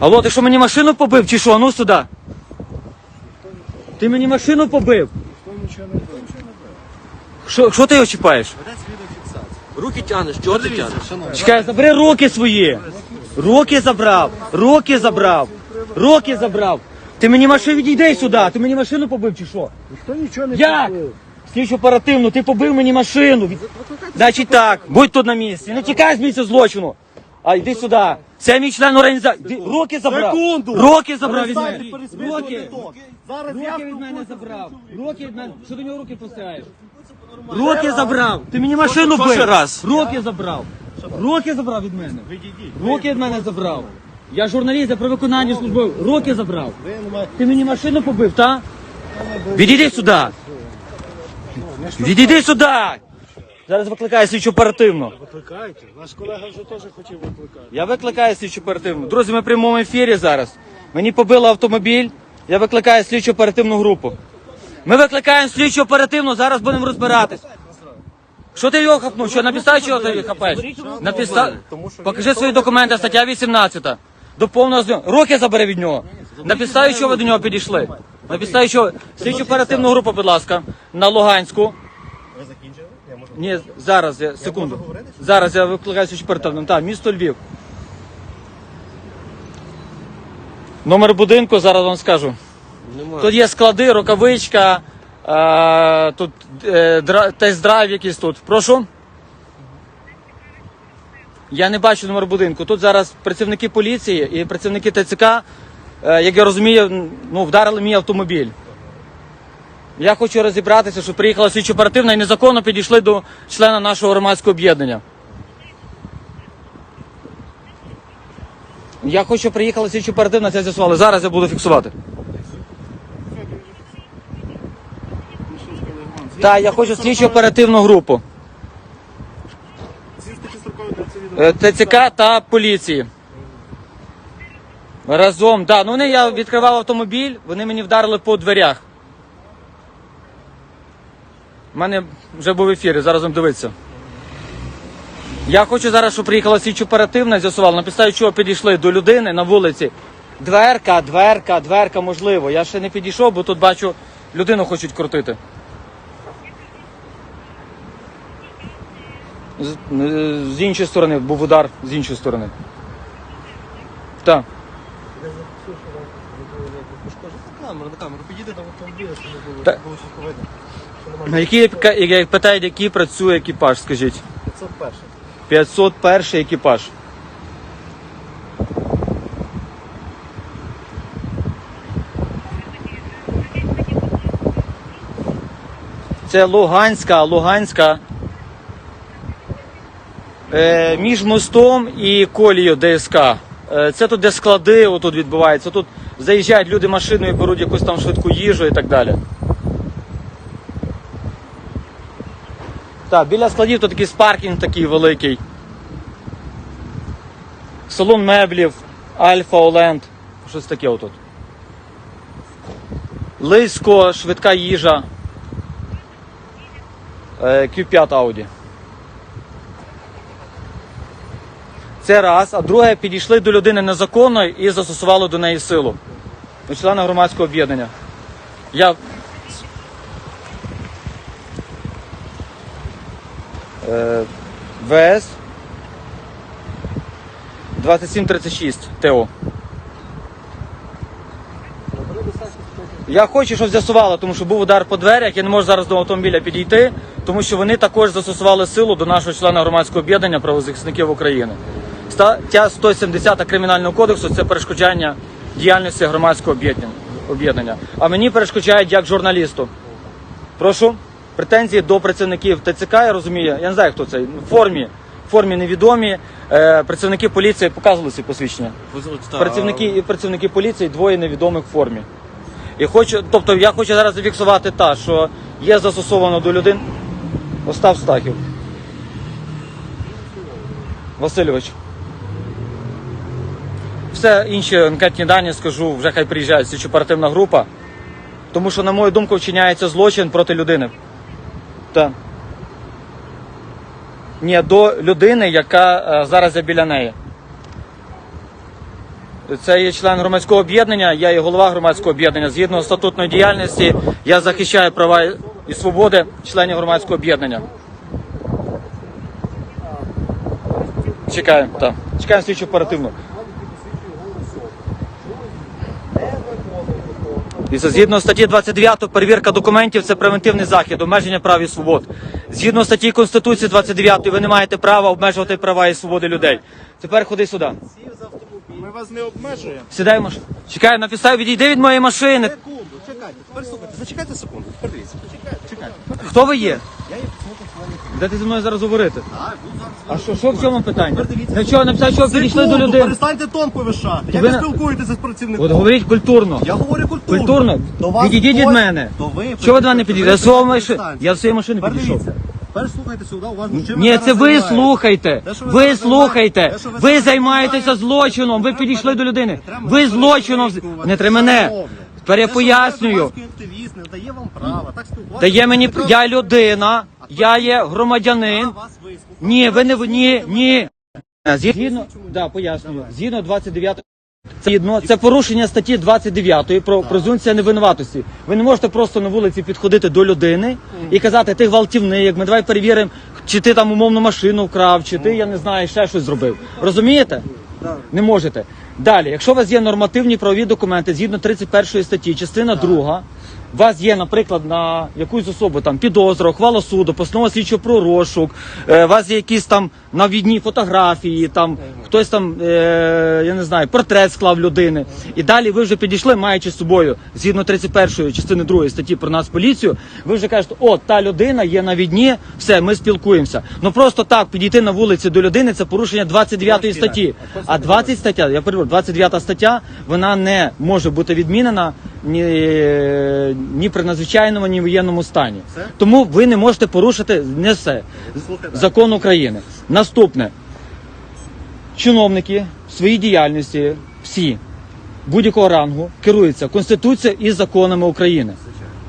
Алло, ти що мені машину побив чи що? Ну сюди. Ти мені машину побив? Що, що ти його чіпаєш? Руки тянеш, чого ти тянеш? Чекай, забери руки свої. Руки забрав. Руки забрав. Руки забрав. Ти мені машину відійди сюди. Ти мені машину побив чи що? Ніхто нічого не Як? Слідчо оперативно, ти побив мені машину. Від- Значить так, будь тут на місці. Не тікай з місця злочину. А йди сюди. Це мій член організації. Руки забрав. Секунду. Руки забрав від мене. Руки. Зараз Руки від мене забрав. Руки від мене. Що до нього руки поставиш? Руки забрав. Ти мені машину бив. раз? Руки забрав. Руки забрав від мене. Руки від мене забрав. Я журналіст, я при виконанні служби. Руки забрав. Ти мені машину побив, та? Відійди сюди. Відійди сюди. Зараз викликаю слідчу оперативно. Викликайте. Наш колега вже теж хотів викликати. Я викликаю слідчу оперативну. Друзі, ми в прямому ефірі зараз. Мені побили автомобіль. Я викликаю слідчу оперативну групу. Ми викликаємо слідчу оперативну, зараз будемо розбиратись. Що ти його хапнув? Що на підставі чого ти хапаєш? На підставі? Покажи свої документи, стаття 18. До повного знайомства. Руки забери від нього. На підставі чого ви до нього підійшли? На підставі чого? Слідчу оперативну групу, будь ласка, на Луганську. Ви закінчили? Я можу. Ні, зараз я секунду. Зараз я викликаю оперативну. Так, місто Львів. Номер будинку зараз вам скажу. Тут є склади, рукавичка, е, тут е, дра- тест-драйв якийсь тут. Прошу. Я не бачу номер будинку. Тут зараз працівники поліції і працівники ТЦК, е, як я розумію, ну, вдарили мій автомобіль. Я хочу розібратися, що приїхала слідчо оперативна і незаконно підійшли до члена нашого громадського об'єднання. Я хочу приїхала слідчо оперативна, це з'ясували. Зараз я буду фіксувати. Так, я хочу слідчо оперативну групу. Е, ТЦК та поліції. Разом, так. Да. Ну вони я відкривав автомобіль, вони мені вдарили по дверях. У мене вже був ефір, зараз вам дивитися. Я хочу зараз, щоб приїхала слідчо оперативна, з'ясувала, на підставі чого підійшли до людини на вулиці. Дверка, дверка, дверка, можливо. Я ще не підійшов, бо тут бачу, людину хочуть крутити. З, е, з іншої сторони, був удар з іншої сторони. Так. Камера, на камеру. Підійди до автомобіля, щоб не було. Так. На Які як- як питають, який працює екіпаж, скажіть? 501. 501 екіпаж. Це Луганська, Луганська. Е, між мостом і колією ДСК. Е, це тут де склади отут відбуваються. Тут заїжджають люди машиною, беруть якусь там швидку їжу і так далі. Так, біля складів тут такий спаркінг такий великий. Салон меблів, Альфа Оленд. Щось таке отут. Лисько, швидка їжа. Е, Q5 Audi. Це раз. А друге, підійшли до людини незаконно і застосували до неї силу. До члена громадського об'єднання. Я ВС 2736 ТО. Я хочу, щоб з'ясували, тому що був удар по дверях, я не можу зараз до автомобіля підійти, тому що вони також застосували силу до нашого члена громадського об'єднання правозахисників України. Стаття 170 Кримінального кодексу це перешкоджання діяльності громадського об'єднання. А мені перешкоджають як журналісту. Прошу. Претензії до працівників ТЦК, я розумію, я не знаю, хто це. В формі, в формі невідомі. Е, працівники поліції показували ці посвідчення. Працівники і працівники поліції двоє невідомих в формі. І хочу, тобто я хочу зараз зафіксувати та, що є застосовано до людей. Остав Стахів. Васильович. Все інші анкетні дані скажу, вже хай приїжджає слідчо оперативна група. Тому що, на мою думку, вчиняється злочин проти людини. Так. Ні, до людини, яка е, зараз є біля неї. Це є член громадського об'єднання, я є голова громадського об'єднання. Згідно статутної діяльності, я захищаю права і свободи членів громадського об'єднання. Чекаємо, так. Чекаємо слідчу оперативну. І згідно статті 29 перевірка документів це превентивний захід, обмеження прав і свобод. Згідно статті Конституції 29 ви не маєте права обмежувати права і свободи людей. Тепер ходи сюди. Ми вас не обмежуємо. Сідай в машину. Чекай, на підставі відійди від моєї машини. Секунду, чекайте. Тепер слухайте, зачекайте секунду. Тепер дивіться. Чекайте, чекайте. Хто ви є? Я є працівник національної Де ти зі мною зараз говорити? Так, буду зараз. А що, що в чому питання? Тепер дивіться. Для чого написати, що ви підійшли до Секунду, людини? перестаньте тон повишати. Як ви ви на- спілкуєтеся з працівником? От говоріть культурно. Я говорю культурно. Культурно. До вас Відійдіть від хтось- мене. То ви Чого ви до мене підійдете? Я з своєї машини. Я з своєї машини підійшов. дивіться. Тепер слухайте сюди, уважно. Чим Ні, це ви слухайте. Те, що ви Ви зараз слухайте. що ви Ви зараз займаєтеся злочином. Ви треба підійшли до людини. не треба Ви злочином. перекрикувати. Не треба мене. Шановні, Тепер я те, що ви пояснюю. громадський активіст, не дає вам права. Так спілкуватися. Дає мені я людина, я є громадянин. Вас вислухав. Ні, ви не в- ні, ні. Згідно, да, пояснюю. Згідно 29 це згідно, це порушення статті 29 про презумпція невинуватості. Ви не можете просто на вулиці підходити до людини і казати, ти гвалтівник, ми давай перевіримо, чи ти там умовну машину вкрав, чи ти, я не знаю, ще щось зробив. Розумієте? Не можете. Далі, якщо у вас є нормативні правові документи згідно 31 статті, частина 2, у вас є, наприклад, на якусь особу там підозра, ухвала суду, постанова слідчого про розшук, е, у вас є якісь там навідні фотографії, там хтось там, е, я не знаю, портрет склав людини. І далі ви вже підійшли, маючи з собою, згідно 31 частини 2 статті про нас поліцію, ви вже кажете, о, та людина є на відні, все, ми спілкуємося. Ну просто так підійти на вулиці до людини це порушення 29 статті. А 20 стаття, я перебуваю, 29 стаття, вона не може бути відмінена ні, ні при надзвичайному, ні воєнному стані. Тому ви не можете порушити не все. Слухайте. Закон України. Наступне. Чиновники в своїй діяльності всі будь-якого рангу керуються Конституцією і законами України.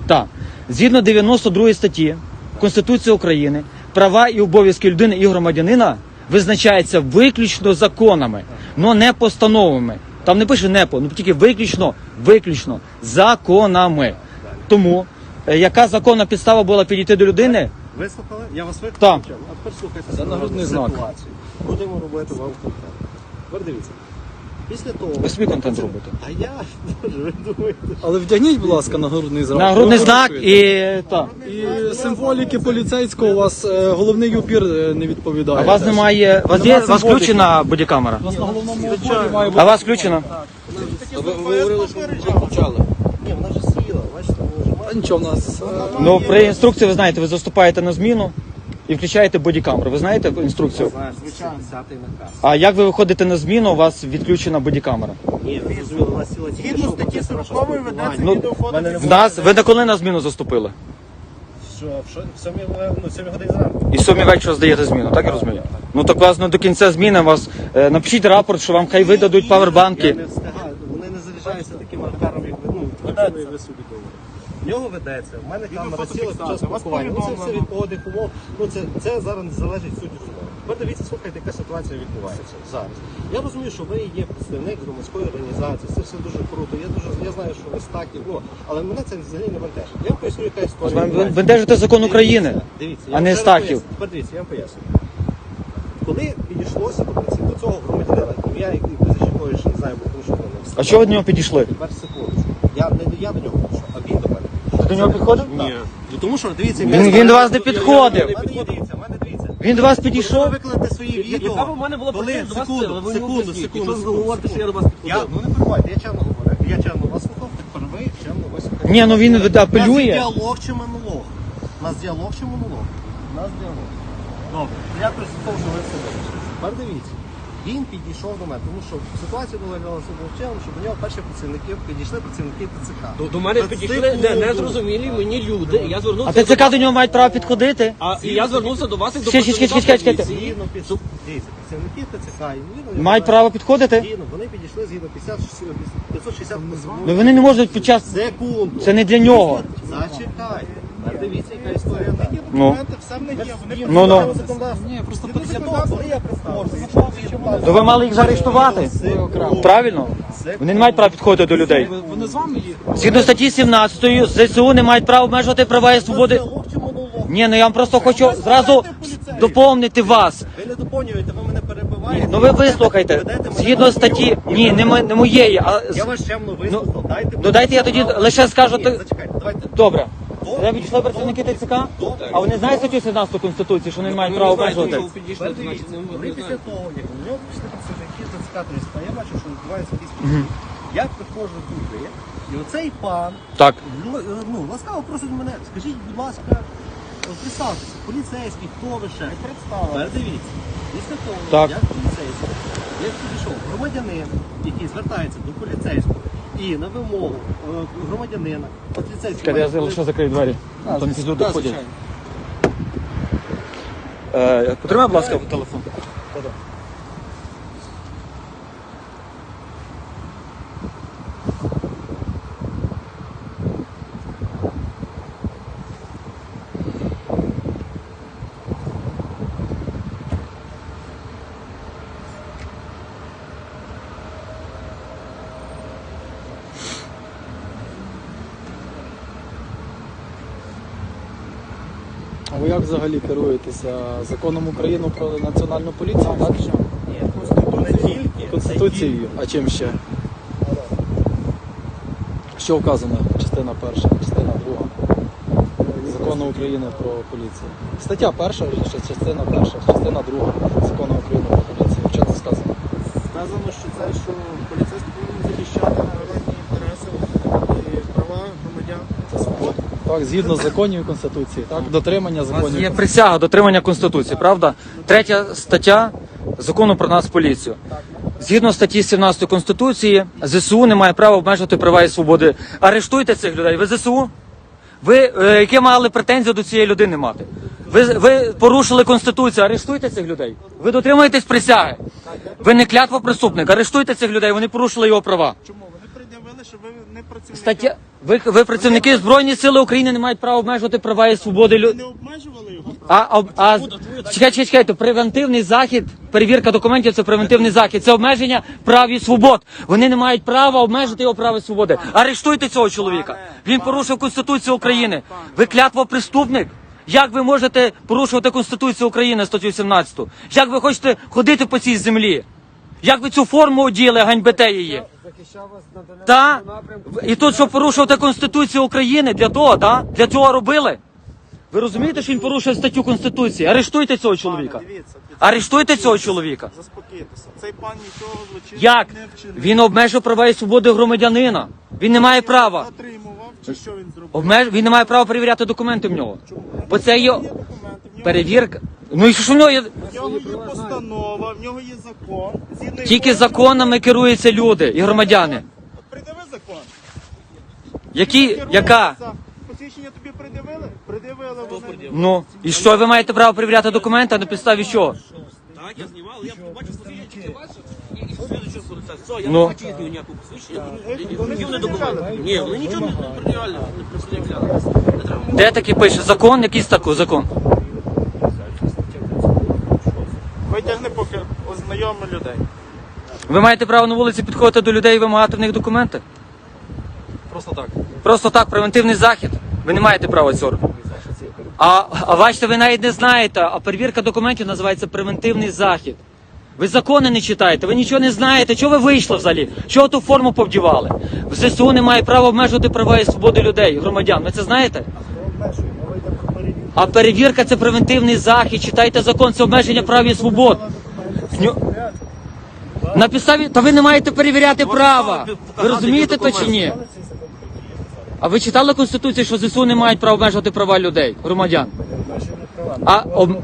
Так. Згідно 92 статті Конституції України, права і обов'язки людини і громадянина визначаються виключно законами, але не постановами. Там не пише непо, ну тільки виключно, виключно законами. Тому е, яка законна підстава була підійти до людини? Вислухали? Я вас виключив. Так. А тепер слухайте За нагрудний знак. Будемо робити вам контент. Тепер дивіться. Після того... Ви собі контент робите. А я, боже, ви думаєте... Але вдягніть, будь ласка, нагрудний знак. Нагрудний Ви знак і так. І символіки поліцейського у вас е, головний упір е, не відповідає. А у вас немає. У вас є у вас включена бодікамера? У вас на головному упорі має А бути. у вас включена? Ви говорили, що вже почали. Ні, вона вже сіла, бачите, вона вже А нічого в нас. е, Ну при інструкції ви знаєте, ви заступаєте на зміну і включаєте бодікамеру. Ви знаєте інструкцію? Знаєш, звичайно. Десятий наказ. А як ви виходите на зміну, у вас відключена бодікамера? Ні, ви у вас сіла тільки Згідно що статті процес 40 нашого ведеться спілкування. відеофото. Мене не В нас ви на коли на зміну заступили? Що, в сьомій, ну, сьомій годині зранку. І сьомій вечора здаєте зміну, так я розумію? Ну так у вас не до кінця зміни вас е, напишіть рапорт, що вам хай видадуть Я павербанки. не встигаю, вони не заряджаються таким аркаром, як ви, ну, ви собі думаєте. В нього ведеться, в мене камера сіла під час. Спілкування. Ну, це все від погодних умов. Ну, це, це зараз залежить суті судової. Ви дивіться, слухайте, яка ситуація відбувається зараз. Я розумію, що ви є представник громадської організації, це все дуже круто. Я дуже я знаю, що ви статі, ну, але мене це взагалі не бентежить. Я вам поясню, яка історія. Ви бентежите закон України, Дивіться, а не раз Тепер дивіться, я вам поясню. Коли підійшлося до, цього громадянина, ім'я і прізвище якої не знаю, бо тому що воно не А чого ви до нього підійшли? Тепер секундочку. Я не я до нього підійшов, до нього підходив? Ні. Ну тому що дивіться, Він, він до вас не підходив. Мене є, дивіться, в мене дивіться. Він до вас Коли ви підійшов. викладете свої відео. Яка б у мене була коли, претензія до вас, секунду, але ви мені секунду, поясніть. секунду, Якщо ви говорите, що я до вас Я, підходив. ну не перебувайте, я чемно говорю. Я чемно вас слухав, тепер ви чемно ви слухаєте. Ні, ну він У нас є апелює. діалог чи монолог? У нас діалог чи монолог? У нас діалог. Добре, я прислухав, що ви все вирішили. Тепер дивіться. Він підійшов до мене, тому що ситуація була чином, що до нього перші працівники підійшли працівники ТЦК. До, до мене Та підійшли секунду. не, незрозумілі мені люди. Я звернувся А ТЦК до нього мають право підходити. А і я звернувся до вас як до. Згідно під... Дивіться, працівники ТЦК, і він- Мають право підходити. Згідно, вони підійшли згідно 50, 560 Ну вони не можуть під час. Секунду. Це не для нього. Зачекайте. Дивіться, яка історія. Ну. все в них є. Вони Ну, ну. Ні, просто після того, я То ви мали їх заарештувати? Правильно? Вони не мають права підходити до людей. вони з вами є. Згідно статті 17 ЗСУ не мають права обмежувати права і свободи. Ні, ну я вам просто хочу зразу доповнити вас. Ви не доповнюєте, ви мене перебиваєте. Ну ви вислухайте. Згідно статті, ні, не, мо- не моєї, а з- Я вас чемно вислухав. Дайте ну дайте я тоді лише скажу. Ні, ти- зачекайте, давайте. Добре. Я відійшли працівники ТЦК, а вони знають статтю 17 Конституції, що вони не мають права обмежувати. Вони після того, як у нього пішли представники ТЦК ТСП, я бачу, що відбувається якісь події. Я приходжу туди, і оцей пан Так. л- ну, ласкаво просить мене, скажіть, будь ласка, представтеся, поліцейський, хто ви ще? Передивіться. Після того, Так. як поліцейський, як підійшов громадянин, який звертається до поліцейського, і на вимогу е, громадянина, поліцейського. Чекайте, я лише закрию двері. А, Там якісь люди Так, ходять. звичайно. Е, Потримай, будь ласка, телефон. А як взагалі керуєтеся законом України про національну поліцію? Так? Конституцією. А чим ще? Що вказано? Частина перша, частина друга. Закону України про поліцію. Стаття перша, частина перша, частина друга закону України про поліцію. Що це сказано? Сказано, що це, що поліцейський повинен захищати народні інтереси і права громадян та Так, згідно законів і конституції, так, дотримання У нас законів. є присяга дотримання Конституції, правда? Третя стаття закону про нас поліцію. Згідно статті 17 Конституції, ЗСУ не має права обмежувати права і свободи. Арештуйте цих людей. Ви ЗСУ? Ви е, які мали претензію до цієї людини мати? Ви, ви порушили Конституцію, арештуйте цих людей. Ви дотримуєтесь присяги. Ви не клятва преступник, арештуйте цих людей, вони порушили його права. Чому? Вони пред'явили, що ви не працівники. Стаття. Ви, ви працівники Збройні Сили України не мають права обмежувати права і свободи Ви людей. не обмежували його? А, об- а чекайте, чекайте, чекайте, превентивний захід, перевірка документів це превентивний захід, це обмеження прав і свобод. Вони не мають права обмежити його права і свободи. Арештуйте цього чоловіка. Він порушив Конституцію України. Ви клятва преступник. Як ви можете порушувати Конституцію України статтю 17? Як ви хочете ходити по цій землі? Як ви цю форму оділи, ганьбите її? Та? І тут, щоб порушувати Конституцію України, для того, та? Для цього робили? Ви розумієте, що він порушує статтю Конституції? Арештуйте цього чоловіка. Арештуйте цього чоловіка. заспокійтеся. Цей пан нічого злочинного Як? не вчинив. Він обмежив права і свободи громадянина. Він не має права. Затримував, чи що він зробив? Обмеж... Він не має права перевіряти документи в нього. Бо це є Є документи, в нього, перевірка. Ну і що ж в нього є? в нього є постанова, в нього є закон. Згідно Тільки якого- законами керуються люди і громадяни. От Придиви закон. Які, яка? Придивили? Придивили вони. Ну, і що ви маєте право перевіряти документи, а на підставі чого? Так, я знімав, я побачив посвідчення тільки ваше. І слідуючого. Все, я Ну. не бачив їхнього ніякого посвідчення. Документи? Ні, вони нічого не пред'являли, не представляли. Не треба. Де таки пише закон? Якийсь такий закон? Витягни поки ознайоми людей. Ви маєте право на вулиці підходити до людей і вимагати в них документи? Просто так. Просто так, превентивний захід. Ви не маєте права цього. А, а бачите, ви навіть не знаєте, а перевірка документів називається превентивний захід. Ви закони не читаєте, ви нічого не знаєте. Чого ви вийшли взагалі? Чого ту форму повдівали? В ЗСУ не має права обмежувати права і свободи людей, громадян. Ви це знаєте? А перевірка це превентивний захід. Читайте закон, це обмеження прав і свобод. На підставі, та ви не маєте перевіряти права. Ви розумієте то чи ні? А ви читали Конституцію, що ЗСУ не мають права обмежувати права людей, громадян? А, об,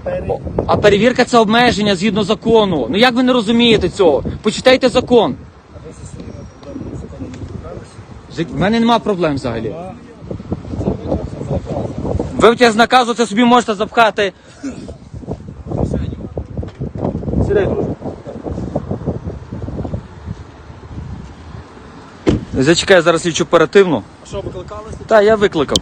а перевірка це обмеження згідно закону. Ну як ви не розумієте цього? Почитайте закон. В мене нема проблем взагалі. Витяг з наказу це собі можете запхати. Сідай. Зачекай, зараз слідчу оперативну. Що, викликалися? Так, я викликав.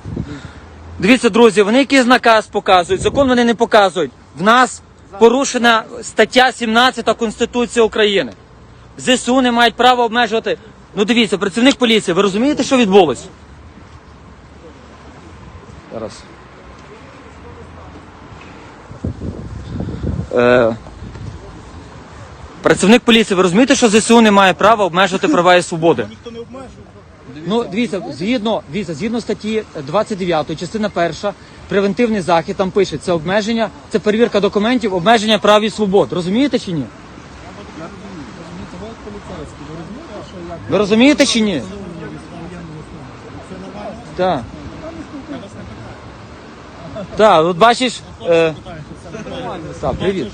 Дивіться, друзі, вони якийсь наказ показують, закон вони не показують. В нас порушена стаття 17 Конституції України. ЗСУ не мають права обмежувати. Ну дивіться, працівник поліції, ви розумієте, що відбулось? Зараз. Е, працівник поліції, ви розумієте, що ЗСУ не має права обмежувати права і свободи? Ну, дивіться, згідно, дивіться, згідно статті 29, частина перша, превентивний захід, там пише, це обмеження, це перевірка документів, обмеження прав і свобод. Розумієте чи ні? Ви розумієте чи ні? Так. Так, от бачиш. Е... Так, привіт.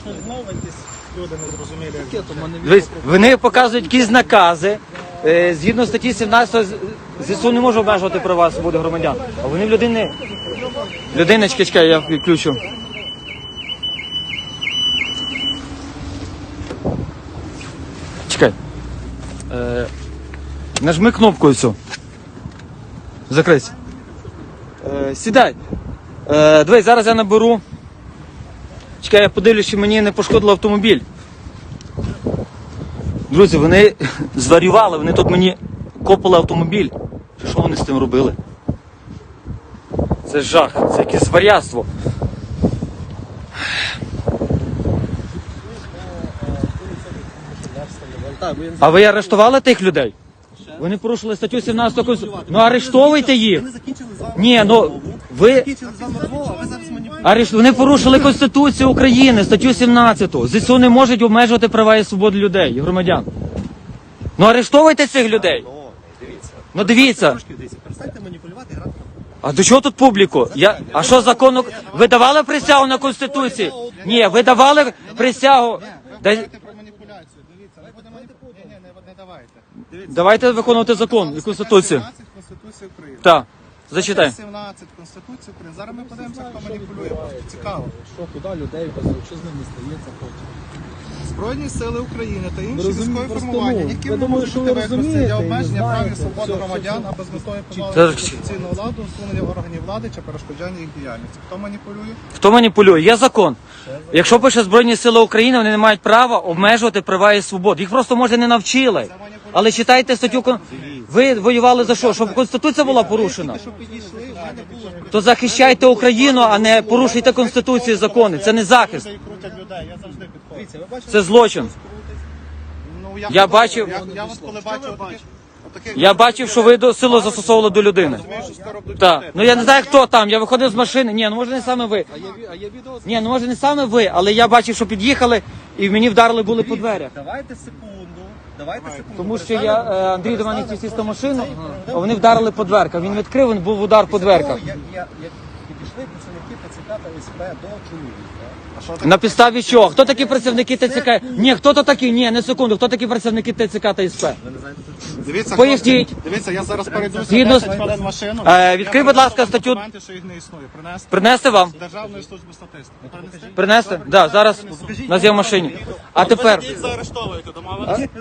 Люди не зрозуміли. Вони показують якісь накази. Е, згідно статті 17 ЗСУ не може обмежувати права свободи громадян. А вони в людини. Людиночки, чекай, я відключу. Чекай. Е, нажми кнопку цю. Закрийся. Е, сідай. Е, дивись, зараз я наберу. Чекай, я подивлюсь, чи мені не пошкодило автомобіль. Друзі, вони зварювали, вони тут мені копали автомобіль. Що вони з тим робили? Це жах, це якесь зваряство. А ви арештували тих людей? Вони порушили статтю 17 Конституції. Ну арештовуйте їх. Ми закінчили з вами. Ні, ну ви Закінчили з вами розмову, а ви. Арешт... Вони порушили Конституцію України, статтю 17. ЗСУ не можуть обмежувати права і свободи людей і громадян. Ну арештовуйте цих людей. Ну, дивіться. Ну дивіться. Трошки дивіться, перестаньте маніпулювати грати. А до чого тут публіку? Я... А що закону? Ви давали присягу на Конституції? Ні, ви давали присягу. Дай... про маніпуляцію. Дивіться, ви будемо маніпулювати. Ні, ні, не давайте. Дивіться. Давайте виконувати закон і Конституцію. 17 Конституції України. Так, зачитай. 17 Конституції України. Зараз ми подивимося, хто маніпулює. Просто цікаво. Що туди людей везуть, що з ними стається потім. Збройні сили України та інші військові формування, ну, які думаю, можуть бути ви використані для обмеження прав і свободи громадян все, або з метою позбавлення конституційного ладу, усунення органів влади чи перешкоджання їх діяльності. Хто маніпулює? Хто маніпулює? Є закон. Якщо пише Збройні Сили України, вони не мають права обмежувати права і свободи. Їх просто може не навчили. Але читайте статтю. Ви воювали за що? Щоб Конституція була порушена. То захищайте Україну, а не порушуйте Конституцію і закони. Це не захист, це злочин. Ну, Я бачив- Я, бачив, що ви до силу застосовували до людини. Так. Ну я не знаю, хто там. Я виходив з машини. Ні, ну може не саме ви. А є відео? Ні, ну може не саме ви, але я бачив, що під'їхали і мені вдарили були по дверях. Давайте секунду. Давайте секунду. Тому що я е, Андрій до мене хотів сісти машину, а вони вдарили по дверках. Він відкрив, він був удар по дверках. Я, я, я підійшли працівники ТЦК та СП до чоловіка. На підставі чого? Хто такі працівники ТЦК? Ні, хто то такі? Ні, не секунду. Хто такі працівники ТЦК та СП? Дивіться, Поясніть. хлопці, Дивіться, я зараз перейду Згідно з- 10 хвилин машину. Е, відкрий, Я будь ласка, принесу статтю- Документи, що їх не існує. Принести. Принести вам? Державної служби статистики. Принести? Принести? Да, зараз у нас є в машині. А тепер. заарештовуєте?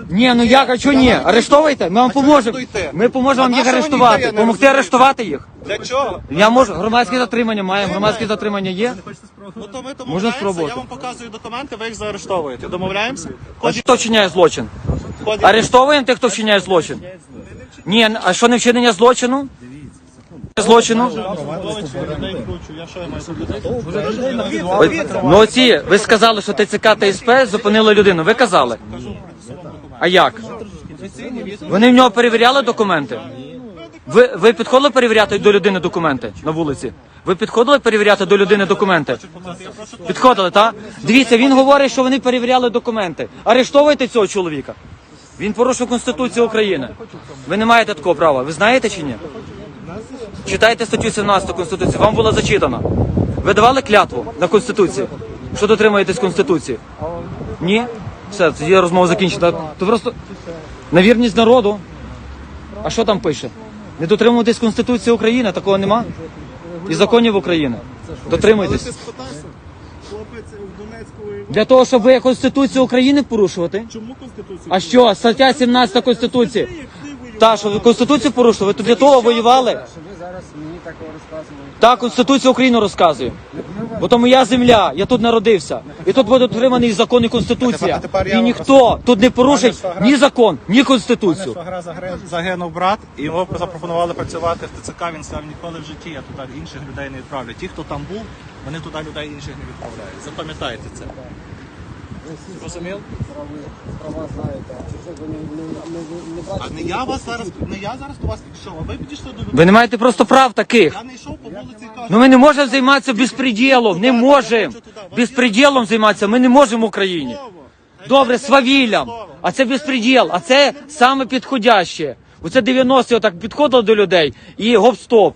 Ні, ну як, а чого ні? Арештовуйте, ми вам поможемо. Ми поможемо вам їх арештувати. Я Помогти арештувати їх. Для чого? Я можу, громадське затримання маємо, громадське затримання є. Ну то ми Можна домовляємося, спробувати. я вам показую документи, ви їх заарештовуєте. Домовляємося? А хто вчиняє злочин? Ході- Арештовуємо тих, хто вчиняє злочин? Ні, а що не вчинення злочину? Злочину? людей кручу, я що я маю зробити? Ну оці, ви сказали, що ТЦК та СП зупинили людину. Ви казали? А як? Вони в нього перевіряли документи? Ви, ви підходили перевіряти до людини документи на вулиці? Ви підходили перевіряти до людини документи? Підходили, так? Дивіться, він говорить, що вони перевіряли документи. Арештовуйте цього чоловіка. Він порушив Конституцію України. Ви не маєте такого права. Ви знаєте чи ні? Читайте статтю 17 Конституції. Вам було зачитано. Ви давали клятву на Конституцію, що дотримуєтесь Конституції? Ні? Все, тоді розмова закінчена. То просто на вірність народу. А що там пише? Не дотримуєтесь Конституції України, такого нема. І законів України. Дотримуйтесь. Хлопець в Донецьку. Для того, щоб ви Конституцію України порушувати. Чому Конституцію? А що? Стаття 17 Конституції. Та, що ви Конституцію порушили, ви для того воювали. Зараз мені такого розказували. Так, Конституція України розказує. Бо то моя земля, я тут народився. І тут буде дотриманий закон і конституція. І ніхто тут не порушить ні закон, ні конституцію. Швагра загинув брат, і його запропонували працювати в ТЦК. Він сказав, ніколи в житті я туди інших людей не відправлю. Ті, хто там був, вони туди людей інших не відправляють. Запам'ятайте це. Розумів? Права знаєте, а не, я вас зараз, не я зараз до вас підійшов, а ви підійшли до людей. Ви не маєте просто прав таких. Я не йшов по вулиці і кажу, Ну ми не можемо займатися безпреділом, не можемо. Безпреділом займатися ми не можемо в Україні. Добре, свавіллям. А це безпреділ, а це саме підходяще. Оце 90-ті отак підходило до людей і гоп-стоп.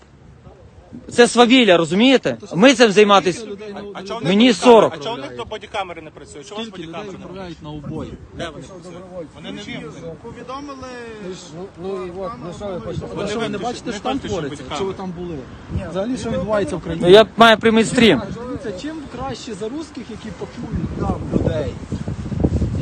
Це свавілля, розумієте? Ми цим займатися. А чого в них Мені бодікамери- 40. А чого в них до бодікамери не працює? Чого у вас Скільки людей бодікамери не відправляють на убої? Де вони працюють? Вони не вімкнені. Повідомили. Ну, ну і от, ну що ви хочете? Ви що ви не виключили, бачите, не що там бачите, що твориться, якщо ви там були? Взагалі, що відбувається в Ну, країні? Я маю прямий стрім. Дивіться, чим краще за русських, які пакують там людей.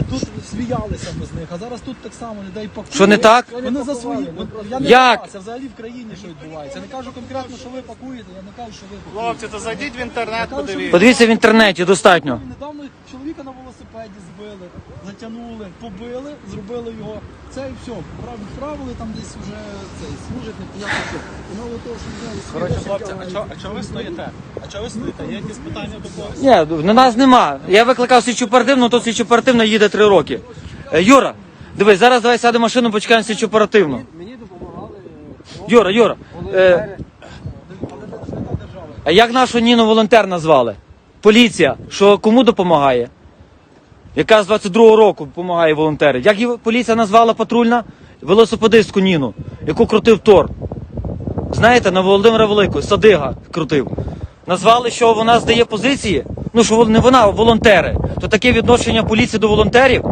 Тут сміялися ми з них, а зараз тут так само людей пакують. Що не так? Вони за свої. Я не Як? Взагалі в країні, що відбувається. Я не кажу конкретно, що ви пакуєте, я не кажу, що ви пакуєте. Хлопці, то зайдіть в інтернет, подивіться. Подивіться в інтернеті, достатньо. Недавно чоловіка на велосипеді збили, затягнули, побили, зробили його. Це і все. Прав- Відправили там десь вже цей служить, непонятно що. Мало того, що взяли Коротше, хлопці, але- а чого, а чого ви стоїте? А чого ви стоїте? Є якісь питання до когось? Ні, на нас нема. Я викликав слідчу оперативну, то слідчу оперативна їде три роки. Е, Юра, дивись, зараз давай сядемо машину, почекаємо слідчу оперативну. Мені допомагали е, Юра, Юра. Е, а як нашу Ніну волонтер назвали? Поліція. Що кому допомагає? Яка з 22-го року допомагає волонтери? Як її поліція назвала патрульна? Велосипедистку Ніну, яку крутив Тор. Знаєте, на Володимира Великого, Садига крутив. Назвали, що вона здає позиції. Ну, що не вона, а волонтери. То таке відношення поліції до волонтерів.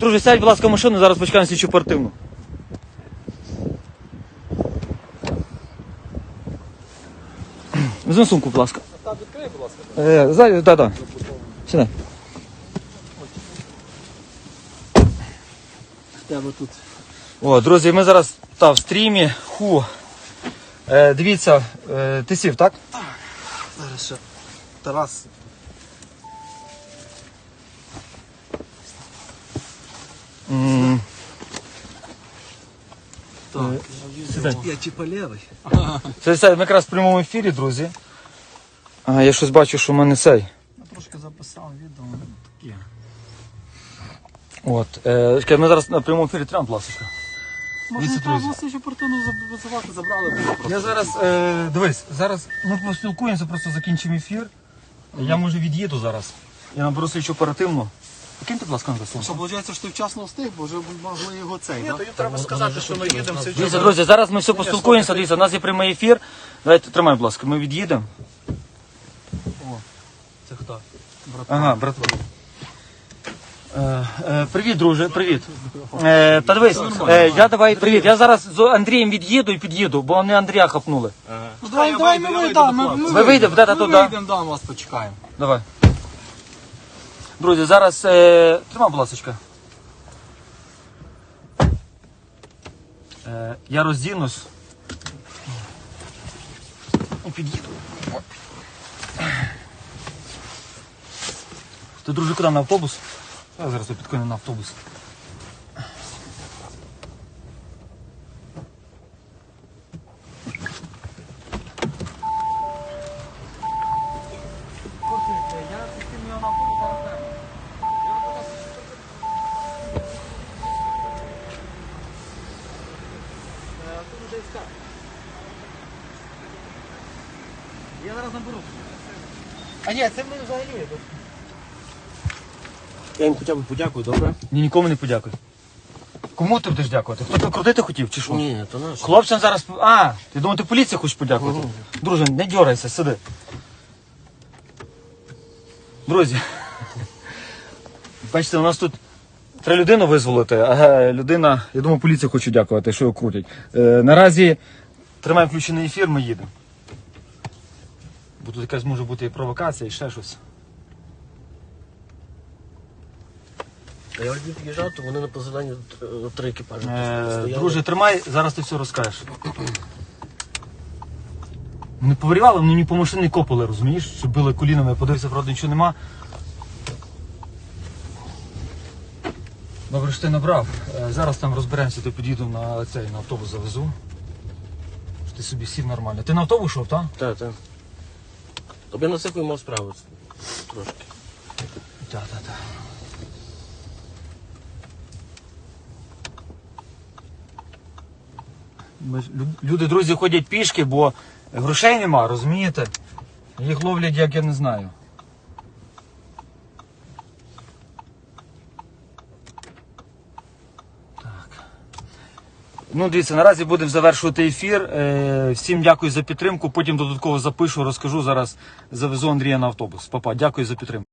Друже, сядь, будь ласка, в машину, зараз почекаємо слідчу оперативну. Візьми сумку, будь ласка. Так, відкрий, будь ласка. Е. Сідай. Тебе тут. О, друзі, ми зараз та, в стрімі. Ху. Е, дивіться, е, ти сів, так? Зараз ще Тарас. М, Так. Сідай. Я чіпалєвий. Це, це ми якраз в прямому ефірі, друзі. А, я щось бачу, що в мене цей. От, е, чекай, ми зараз на прямому ефірі трям, будь ласка. Може, Віце, не треба друзі. було слідчу оперативну визивати, забрали. Я зараз, е, дивись, зараз ми поспілкуємося, просто закінчимо ефір. Я може від'їду зараз. Я наберу слідчу оперативну. Покиньте, будь ласка, на Що, виходить, що ти вчасно встиг, бо вже могли його цей, так? Треба сказати, що ми їдемо Дивіться, друзі, зараз ми все поспілкуємося. Дивіться, у нас є прямий ефір. Давайте тримай, будь ласка, ми від'їдемо. Це хто? Ага, братва. Е, е, привіт, друже, привіт. Е, та дивись, е, я давай привіт. Я зараз з Андрієм від'їду і під'їду, бо вони Андрія хапнули. Ну, давай, давай ми вийдемо. Ми, ми, Ви вийдемо, де-то ми туди. вийдемо, да, вас почекаємо. Давай. Друзі, зараз е, тримай, будь ласка. Е, я роздінусь. І під'їду. Ти, друже, куди на автобус? Я зараз підкину на автобус. Я зараз наберу. А ні, це ми взагалі. Я їм хоча б подякую, добре? Ні, нікому не подякуй. Кому ти будеш дякувати? Хто тебе крутити хотів чи що? Ні, то наш. Хлопцям зараз. А, ти думав, ти поліції хочеш подякувати? Друже, не дьорайся, сиди. Друзі. Бачите, у нас тут треба людину визволити, а людина, я думаю, поліція хоче дякувати, що його крутять. Е, наразі тримаємо включений ефір, ми їдемо. Бо тут якась може бути і провокація, і ще щось. А я один під'їжджав, то вони на позеленні три екіпажі. Е, друже, тримай, зараз ти все розкажеш. Вони поварювали, вони мені по машині копали, розумієш? Що били колінами, я подивився, правда, нічого нема. Добре, що ти набрав. Е, Зараз там розберемося, ти під'їду на цей на автобус завезу. Що ти собі сів нормально. Ти на автобус йшов, так? Так, так. Тобі на цих мав справу трошки. Так, так, так. Люди, друзі, ходять пішки, бо грошей нема, розумієте? Їх ловлять, як я не знаю. Ну, дивіться, наразі будемо завершувати ефір. Е, всім дякую за підтримку. Потім додатково запишу, розкажу. Зараз завезу Андрія на автобус. Папа, дякую за підтримку.